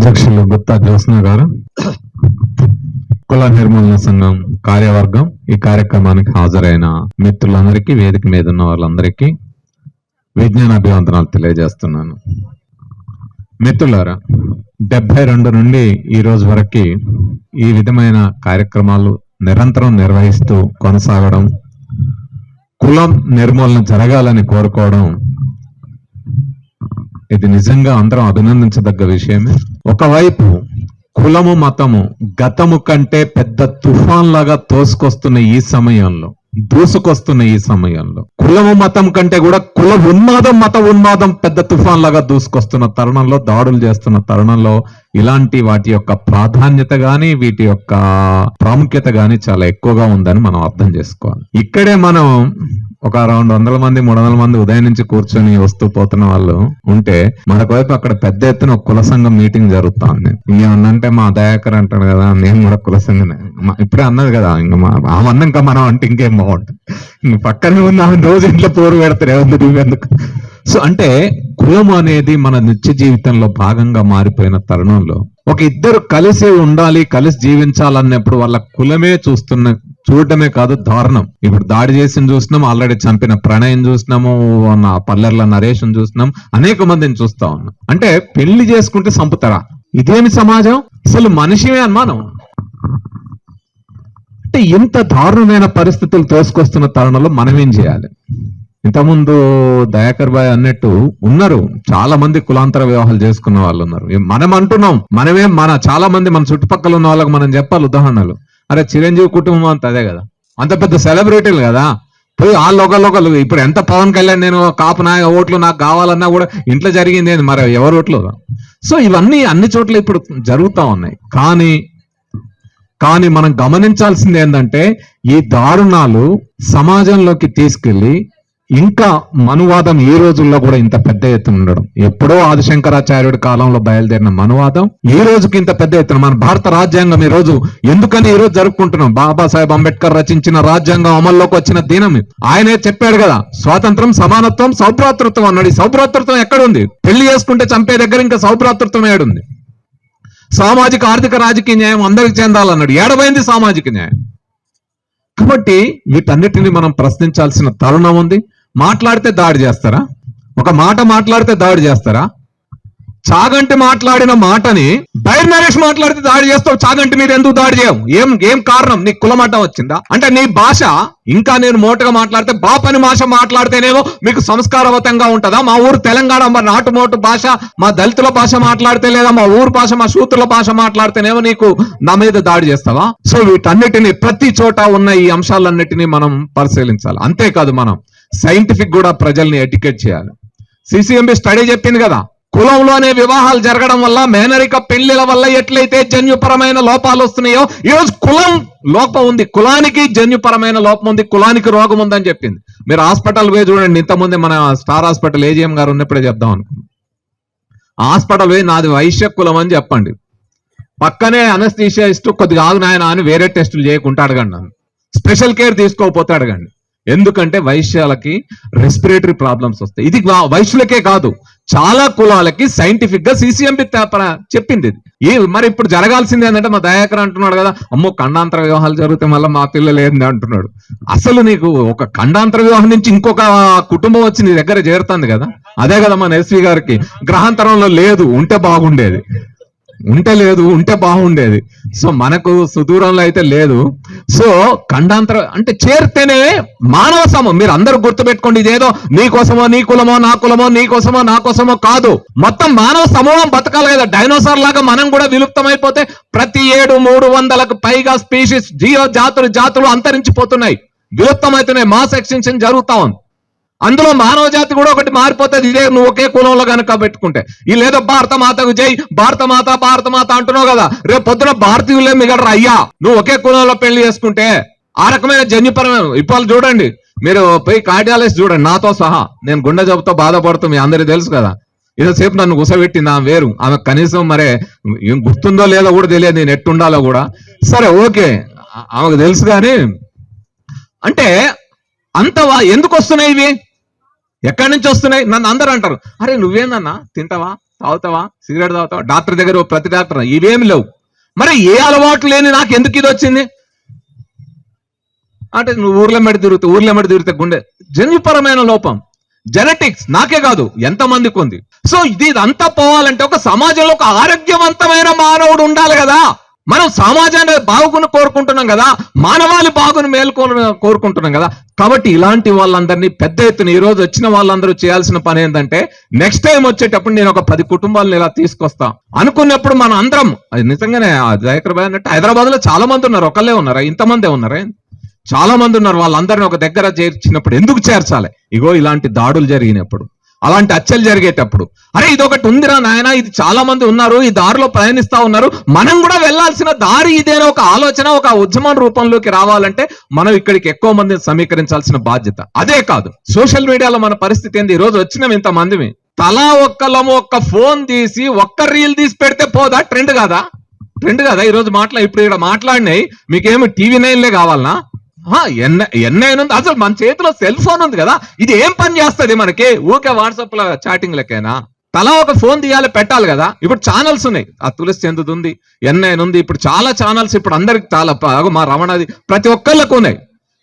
అధ్యక్షులు గుత్తా జ్యోత్స్న గారు కుల నిర్మూలన సంఘం కార్యవర్గం ఈ కార్యక్రమానికి హాజరైన మిత్రులందరికీ వేదిక మీద ఉన్న వాళ్ళందరికీ విజ్ఞాన అభివందనాలు తెలియజేస్తున్నాను. మిత్రులారా డెబ్బై రెండు నుండి ఈ రోజు వరకు ఈ విధమైన కార్యక్రమాలు నిరంతరం నిర్వహిస్తూ కొనసాగడం కులం నిర్మూలన జరగాలని కోరుకోవడం ఇది నిజంగా అందరం అభినందించదగ్గ విషయమే. ఒకవైపు కులము మతము గతము కంటే పెద్ద తుఫాన్ లాగా తోసుకొస్తున్న ఈ సమయంలో దూసుకొస్తున్న ఈ సమయంలో కులము మతం కంటే కూడా కుల ఉన్మాదం మత ఉన్మాదం పెద్ద తుఫాన్ లాగా దూసుకొస్తున్న తరుణంలో దాడులు చేస్తున్న తరుణంలో ఇలాంటి వాటి యొక్క ప్రాధాన్యత గాని వీటి యొక్క ప్రాముఖ్యత గాని చాలా ఎక్కువగా ఉందని మనం అర్థం చేసుకోవాలి. ఇక్కడే మనం ఒక రెండు వందల మంది మూడు వందల మంది ఉదయం నుంచి కూర్చొని వస్తూ పోతున్న వాళ్ళు ఉంటే మరొక వైపు అక్కడ పెద్ద ఎత్తున ఒక కుల సంఘం మీటింగ్ జరుగుతుంది. ఇంకేమన్నంటే మా దయాకర్ అంటాడు కదా నేను కూడా కుల ఇప్పుడే అన్నది కదా ఇంకా మా ఆమె ఇంకా మనం అంటే ఇంకేం బాగుంటుంది. ఇంక పక్కనే ఉన్న ఆమె రోజు ఇంట్లో పోరు పెడతారు ఏముంది నువ్వెందుకు సో అంటే కులం అనేది మన నిత్య జీవితంలో భాగంగా మారిపోయిన తరుణంలో ఒక ఇద్దరు కలిసి ఉండాలి కలిసి జీవించాలన్నప్పుడు వాళ్ళ కులమే చూస్తున్న చూడటమే కాదు దారుణం. ఇప్పుడు దాడి చేసిన చూసినాం ఆల్రెడీ చంపిన ప్రణయం చూసినాము నా పల్లెర్ల నరేషన్ చూసినాం అనేక మందిని చూస్తా ఉన్నాం. అంటే పెళ్ళి చేసుకుంటే చంపుతారా ఇదేమి సమాజం? అసలు మనిషిమే అనుమానం. అంటే ఇంత దారుణమైన పరిస్థితులు తోసుకొస్తున్న తరుణంలో మనం ఏం చేయాలి? ఇంతకుముందు దయాకర్ బాయ్ అన్నట్టు ఉన్నారు. చాలా మంది కులాంతర వివాహాలు చేసుకున్న వాళ్ళు ఉన్నారు. మనం అంటున్నాం మనమే మన చాలా మంది మన చుట్టుపక్కల ఉన్న వాళ్ళకి మనం చెప్పాలి ఉదాహరణలు. అరే చిరంజీవి కుటుంబం అంత అదే కదా. అంత పెద్ద సెలబ్రిటీలు కదా. పోయి ఆ లోకల్ లోకల్ ఇప్పుడు ఎంత పవన్ కళ్యాణ్ నేను కాపు నా ఓట్లు నాకు కావాలన్నా కూడా ఇంట్లో జరిగింది ఏంది? మరి ఎవరు ఓట్లు సో ఇవన్నీ అన్ని చోట్ల ఇప్పుడు జరుగుతా ఉన్నాయి. కానీ కానీ మనం గమనించాల్సింది ఏంటంటే ఈ దారుణాలు సమాజంలోకి తీసుకెళ్ళి ఇంకా మనువాదం ఈ రోజుల్లో కూడా ఇంత పెద్ద ఎత్తున ఉండడం. ఎప్పుడో ఆదిశంకరాచార్యుడి కాలంలో బయలుదేరిన మనువాదం ఈ రోజుకి ఇంత పెద్ద ఎత్తున మన భారత రాజ్యాంగం ఈ రోజు ఎందుకని ఈ రోజు జరుపుకుంటున్నాం? బాబాసాహెబ్ అంబేద్కర్ రచించిన రాజ్యాంగం అమల్లోకి వచ్చిన దినం ఆయనే చెప్పాడు కదా స్వాతంత్రం సమానత్వం సౌభ్రాతృత్వం అన్నాడు. ఈ సౌభ్రాతృత్వం ఎక్కడుంది? పెళ్ళి చేసుకుంటే చంపే దగ్గర ఇంకా సౌభ్రాతృత్వం ఏడుంది? సామాజిక ఆర్థిక రాజకీయ న్యాయం అందరికి చెందాలన్నాడు. ఏడబైంది సామాజిక న్యాయం. కాబట్టి వీటన్నిటిని మనం ప్రశ్నించాల్సిన తరుణం ఉంది. మాట్లాడితే దాడి చేస్తారా? ఒక మాట మాట్లాడితే దాడి చేస్తారా? చాగంటి మాట్లాడిన మాటని బైర్ నరేష్ మాట్లాడితే దాడి చేస్తావు చాగంటి మీద ఎందుకు దాడి చేయవు? ఏం ఏం కారణం? నీ కులమాట వచ్చిందా? అంటే నీ భాష ఇంకా నేను మోటుగా మాట్లాడితే బాపని భాష మాట్లాడితేనేమో మీకు సంస్కారవతంగా ఉంటుందా? మా ఊరు తెలంగాణ మా నాటు మోటు భాష మా దళితుల భాష మాట్లాడితే లేదా? మా ఊరు భాష మా శూద్రుల భాష మాట్లాడితేనేమో నీకు నా మీద దాడి చేస్తావా? సో వీటన్నిటిని ప్రతి చోట ఉన్న ఈ అంశాలన్నిటినీ మనం పరిశీలించాలి. అంతేకాదు మనం సైంటిఫిక్ కూడా ప్రజల్ని ఎడ్యుకేట్ చేయాలి. సిసిఎంబి స్టడీ చెప్పింది కదా కులంలోనే వివాహాలు జరగడం వల్ల మేనరిక పెళ్ళిల వల్ల ఎట్లయితే జన్యుపరమైన లోపాలు వస్తున్నాయో ఈరోజు కులం లోపం ఉంది. కులానికి జన్యుపరమైన లోపం ఉంది కులానికి రోగం ఉందని చెప్పింది. మీరు హాస్పిటల్ పోయి చూడండి ఇంతకుముందే మన స్టార్ హాస్పిటల్ ఏజిఎం గారు ఉన్నప్పుడే చెప్దాం అనుకున్నాం. హాస్పిటల్ పోయి నాది వైశ్య కులం అని చెప్పండి. పక్కనే అనస్థీషియాయిస్ట్ కొద్దిగా ఆగు నాయన అని వేరే టెస్టులు చేయకుండా అడగండి నన్ను. స్పెషల్ కేర్ తీసుకోకపోతే అడగండి. ఎందుకంటే వైశ్యాలకి రెస్పిరేటరీ ప్రాబ్లమ్స్ వస్తాయి. ఇది వా- వైశ్యులకే కాదు చాలా కులాలకి సైంటిఫిక్గా సిసిఎంబి చెప్పింది ఈ మరి ఇప్పుడు జరగాల్సింది ఏంటంటే మా దయాకర్ అంటున్నాడు కదా అమ్మో ఖండాంతర వివాహాలు జరిగితే మళ్ళీ మా పిల్లలు ఏంది అంటున్నాడు. అసలు నీకు ఒక ఖండాంతర వివాహం నుంచి ఇంకొక కుటుంబం వచ్చి నీ దగ్గర చేరుతుంది కదా? అదే కదా మన ఎస్వి గారికి. గ్రహాంతరంలో లేదు ఉంటే బాగుండేది. ఉంటే లేదు ఉంటే బాగుండేది. సో మనకు సుదూరంలో అయితే లేదు. సో ఖండాంతర అంటే చేరితేనే మానవ సమం. మీరు అందరూ గుర్తుపెట్టుకోండి ఇదేదో నీ కోసమో నీ కులమో నా కులమో నీ కోసమో నా కోసమో కాదు. మొత్తం మానవ సమూహం బతకాలి కదా. డైనోసార్ లాగా మనం కూడా విలుప్తమైపోతే ప్రతి ఏడు మూడు వందలకు పైగా స్పీషీస్ జీవ జాతులు జాతులు అంతరించిపోతున్నాయి. విలుప్తమవుతున్నాయి మాస్ ఎక్స్టెన్షన్ జరుగుతా ఉంది. అందులో మానవ జాతి కూడా ఒకటి మారిపోతుంది. ఇదే నువ్వు ఒకే కులంలో కనుక పెట్టుకుంటే. ఈ లేదో భారత మాతకు జై భారత మాత భారత మాత అంటున్నావు కదా. రేపు పొద్దున భారతీయులే మిగలరా అయ్యా. నువ్వు ఒకే కులంలో పెళ్ళి చేసుకుంటే ఆ రకమైన జన్యుపరమైన ఇప్పుడు చూడండి. మీరు పోయి కార్డియాలజిస్ట్ చూడండి. నాతో సహా. నేను గుండె జబ్బుతో బాధపడుతూ మీ అందరికీ తెలుసు కదా. సేపు నన్ను గుసబెట్టింది ఆమె వేరు. ఆమె కనీసం మరే ఏం గుర్తుందో లేదో కూడా తెలియదు. నేను ఎట్టుండాలో కూడా. సరే ఓకే. ఆమెకు తెలుసు కానీ అంటే అంత ఎందుకు వస్తున్నాయి ఇవి? ఎక్కడి నుంచి వస్తున్నాయి? నన్ను అందరూ అంటారు. అరే నువ్వేందన్నా? తింటావా? తాగుతావా? సిగరెట్ తాగుతావా? డాక్టర్ దగ్గర ప్రతి డాక్టర్ ఇవేమి లేవు. మరి ఏ అలవాటు లేని నాకు ఎందుకు ఇది వచ్చింది? అంటే నువ్వు ఊర్లో మెడ తిరుగుతూ ఊర్లో మెడ తిరిగితే గుండె. జన్యుపరమైన లోపం. జెనెటిక్స్ నాకే కాదు ఎంత మందికి ఉంది. సో ఇది ఇదంతా పోవాలంటే ఒక సమాజంలో ఒక ఆరోగ్యవంతమైన మానవుడు ఉండాలి కదా. మనం సమాజాన్ని బాగుని కోరుకుంటున్నాం కదా మానవాళి బాగుని మేలుకో కోరుకుంటున్నాం కదా. కాబట్టి ఇలాంటి వాళ్ళందరినీ పెద్ద ఎత్తున ఈ రోజు వచ్చిన వాళ్ళందరూ చేయాల్సిన పని ఏంటంటే నెక్స్ట్ టైం వచ్చేటప్పుడు నేను ఒక పది కుటుంబాలను ఇలా తీసుకొస్తా. అనుకున్నప్పుడు మన అందరం అది నిజంగానే ఆ అన్నట్టు హైదరాబాద్లో చాలా మంది ఉన్నారు ఒకళ్ళే ఉన్నారా? ఇంతమందే ఉన్నారా? చాలా మంది ఉన్నారు వాళ్ళందరినీ ఒక దగ్గర చేర్చినప్పుడు ఎందుకు చేర్చాలి? ఇగో ఇలాంటి దాడులు జరిగినప్పుడు. అలాంటి హత్యలు జరిగేటప్పుడు. అరే ఇది ఒకటి ఉందిరా నాయన ఇది చాలా మంది ఉన్నారు ఈ దారిలో ప్రయాణిస్తా ఉన్నారు. మనం కూడా వెళ్ళాల్సిన దారి ఇదేనా ఒక ఆలోచన ఒక ఉద్యమం రూపంలోకి రావాలంటే మనం ఇక్కడికి ఎక్కువ మందిని సమీకరించాల్సిన బాధ్యత. అదే కాదు సోషల్ మీడియాలో మన పరిస్థితి ఏంది? ఈ రోజు వచ్చినాం ఇంత మందిమి తలా ఒక్కలము ఒక్క ఫోన్ తీసి ఒక్క రీల్ తీసి పెడితే పోదా? ట్రెండ్ కాదా? ట్రెండ్ కదా? ఈ రోజు మాట్లా ఇప్పుడు ఇక్కడ మాట్లాడినాయి మీకేమి టీవీ నైన్లే కావాలనా? ఎన్న ఎన్నైనా ఉంది అసలు మన చేతిలో సెల్ ఫోన్ ఉంది కదా. ఇది ఏం పని చేస్తుంది మనకి? ఊకే వాట్సాప్లో చాటింగ్ లెక్కైనా తలా ఒక ఫోన్ తీయాలి పెట్టాలి కదా. ఇప్పుడు ఛానల్స్ ఉన్నాయి. ఆ తులసి చెందుతుంది ఉంది ఎన్నైనా ఉంది. ఇప్పుడు చాలా ఛానల్స్ ఇప్పుడు అందరికి చాలా మా రమణది ప్రతి ఒక్కళ్ళకు ఉన్నాయి.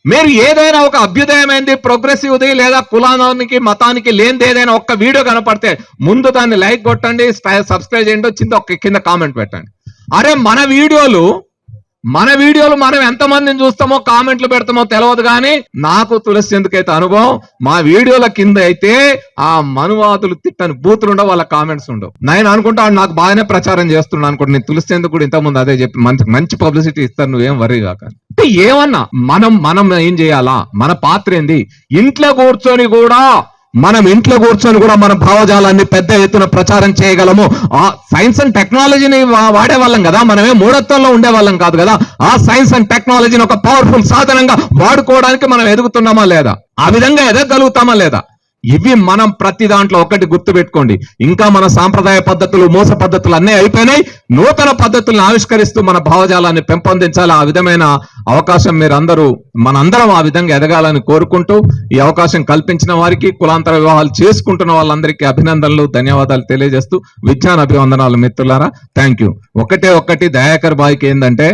మీరు ఏదైనా ఒక అభ్యుదయమైంది ప్రోగ్రెసివ్ది లేదా కులానికి మతానికి లేనిది ఏదైనా ఒక్క వీడియో కనపడితే ముందు దాన్ని లైక్ కొట్టండి సబ్స్క్రైబ్ చేయండి చింత ఒక కింద కామెంట్ పెట్టండి. అరే మన వీడియోలు మన వీడియోలు మనం ఎంతమందిని చూస్తామో కామెంట్లు పెడతామో తెలియదు కానీ నాకు తులసి ఎందుకైతే అనుభవం మా వీడియోల కింద అయితే ఆ మనువాదులు తిట్టని బూతులు ఉండవు వాళ్ళ కామెంట్స్ ఉండవు. నేను అనుకుంటా నాకు బాగానే ప్రచారం చేస్తున్నాను అనుకుంటా నేను తులసి ఎందుకు కూడా ఇంతకుముందు అదే చెప్పి మంచి మంచి పబ్లిసిటీ ఇస్తాను నువ్వేం వరీ కాక. ఏమన్నా మనం మనం ఏం చేయాలా? మన పాత్ర ఏంది? ఇంట్లో కూర్చొని కూడా మనం ఇంట్లో కూర్చొని కూడా మన భావజాలాన్ని పెద్ద ఎత్తున ప్రచారం చేయగలము. ఆ సైన్స్ అండ్ టెక్నాలజీని వాడే వాళ్ళం కదా. మనమే మూఢత్వంలో ఉండే వాళ్ళం కాదు కదా. ఆ సైన్స్ అండ్ టెక్నాలజీని ఒక పవర్ఫుల్ సాధనంగా వాడుకోవడానికి మనం ఎదుగుతున్నామా లేదా? ఆ విధంగా ఎదగలుగుతామా లేదా? ఇవి మనం ప్రతి దాంట్లో ఒకటి గుర్తు పెట్టుకోండి ఇంకా మన సాంప్రదాయ పద్ధతులు మోస పద్ధతులు అన్నీ అయిపోయినాయి. నూతన పద్ధతులను ఆవిష్కరిస్తూ మన భావజాలాన్ని పెంపొందించాలి ఆ విధమైన అవకాశం మీరందరూ మనందరం ఆ విధంగా ఎదగాలని కోరుకుంటూ ఈ అవకాశం కల్పించిన వారికి కులాంతర వివాహాలు చేసుకుంటున్న వాళ్ళందరికీ అభినందనలు ధన్యవాదాలు తెలియజేస్తూ విజ్ఞాన అభివందనాలు మిత్రులారా. Thank you. ఒకటే ఒక్కటి దయాకర్ బాయ్కి ఏంటంటే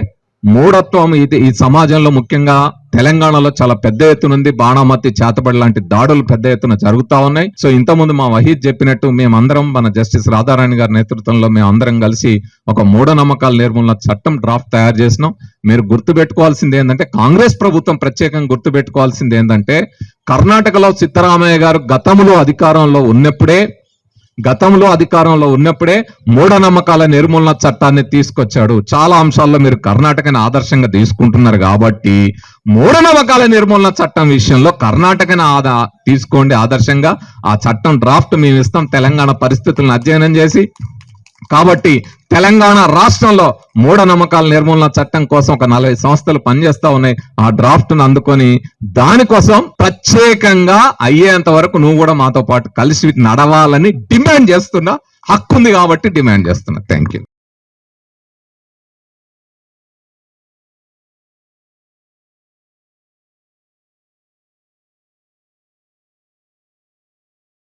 మూఢత్వం ఇది. ఈ సమాజంలో ముఖ్యంగా తెలంగాణలో చాలా పెద్ద ఎత్తున ఉంది. బాణామతి చేతబడి లాంటి దాడులు పెద్ద ఎత్తున జరుగుతా ఉన్నాయి. సో ఇంతకుముందు మా వహీద్ చెప్పినట్టు మేమందరం మన జస్టిస్ రాధారాణి గారి నేతృత్వంలో మేము అందరం కలిసి ఒక మూఢనమ్మకాల నిర్మూలన చట్టం డ్రాఫ్ట్ తయారు చేసినాం. మీరు గుర్తు పెట్టుకోవాల్సింది ఏంటంటే కాంగ్రెస్ ప్రభుత్వం ప్రత్యేకంగా గుర్తుపెట్టుకోవాల్సింది ఏంటంటే కర్ణాటకలో సిద్ధరామయ్య గారు గతంలో అధికారంలో ఉన్నప్పుడే గతంలో అధికారంలో ఉన్నప్పుడే మూఢనమ్మకాల నిర్మూలన చట్టాన్ని తీసుకొచ్చాడు. చాలా అంశాల్లో మీరు కర్ణాటకని ఆదర్శంగా తీసుకుంటున్నారు కాబట్టి మూఢనమ్మకాల నిర్మూలన చట్టం విషయంలో కర్ణాటకని ఆదా తీసుకోండి ఆదర్శంగా. ఆ చట్టం డ్రాఫ్ట్ మేము ఇస్తాం తెలంగాణ పరిస్థితులను అధ్యయనం చేసి కాబట్టి తెలంగాణ రాష్ట్రంలో మూఢనమ్మకాల నిర్మూలన చట్టం కోసం ఒక నలభై సంస్థలు పనిచేస్తా ఉన్నాయి. ఆ డ్రాఫ్ట్ను అందుకొని దానికోసం ప్రత్యేకంగా అయ్యేంత వరకు నువ్వు కూడా మాతో పాటు కలిసి నడవాలని డిమాండ్ చేస్తున్నా. హక్కు ఉంది కాబట్టి డిమాండ్ చేస్తున్నా. Thank you